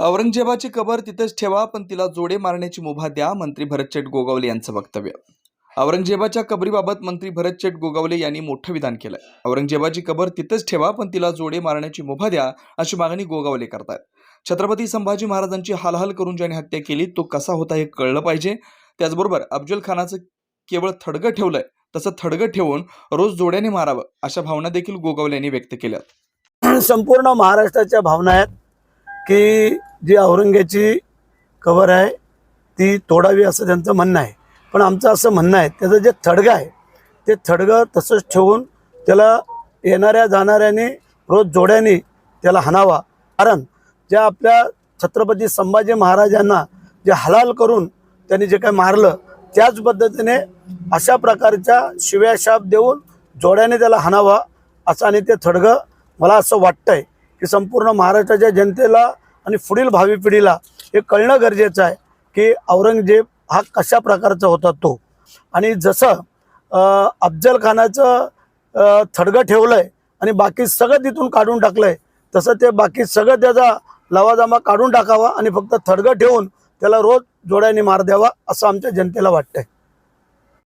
औरंगजेबाची कबर तिथेच ठेवा पण तिला जोडे मारण्याची मुभा द्या मंत्री भरतचेट गोगावले यांचं वक्तव्य. औरंगजेबाच्या कबरीबाबत मंत्री भरतचेट गोगावले यांनी मोठं विधान केलंय. औरंगजेबाची कबर तिथेच ठेवा पण तिला जोडे मारण्याची मुभा द्या अशी मागणी गोगावले करतात छत्रपती संभाजी महाराजांची हालहाल करून ज्याने हत्या केली तो कसा होता हे कळलं पाहिजे. त्याचबरोबर अफजल खानाचं केवळ थडगं ठेवलंय तसं थडगं ठेवून रोज जोड्याने मारावं अशा भावना देखील गोगावले यांनी व्यक्त केल्या संपूर्ण महाराष्ट्राच्या भावना आहेत. की जी औरंग्याची कवर आहे ती तोडावी असं त्यांचं म्हणणं आहे. पण आमचं असं म्हणणं आहे त्याचं जे थडगं आहे ते थडगं तसंच ठेवून त्याला येणाऱ्या जाणाऱ्याने रोज जोड्याने त्याला हाणावा. कारण ज्या आपल्या छत्रपती संभाजी महाराजांना जे हलाल करून त्यांनी जे काही मारलं त्याच पद्धतीने अशा प्रकारच्या शिव्या शाप देऊन जोड्याने त्याला हाणावा असं आणि ते थडगं मला असं वाटतंय. की संपूर्ण महाराष्ट्राच्या जनतेला आणि पुढील भावी पिढीला हे कळणं गरजेचं आहे की औरंगजेब हा कशा प्रकारचा होता तो. आणि जसं अफजल खानाचं थडगं ठेवलं आहे आणि बाकी सगळं तिथून काढून टाकलं आहे तसं ते बाकी सगळं त्याचा लवाजामा काढून टाकावा आणि फक्त थडगं ठेवून त्याला रोज जोड्याने मार द्यावा असं आमच्या जनतेला वाटतंय.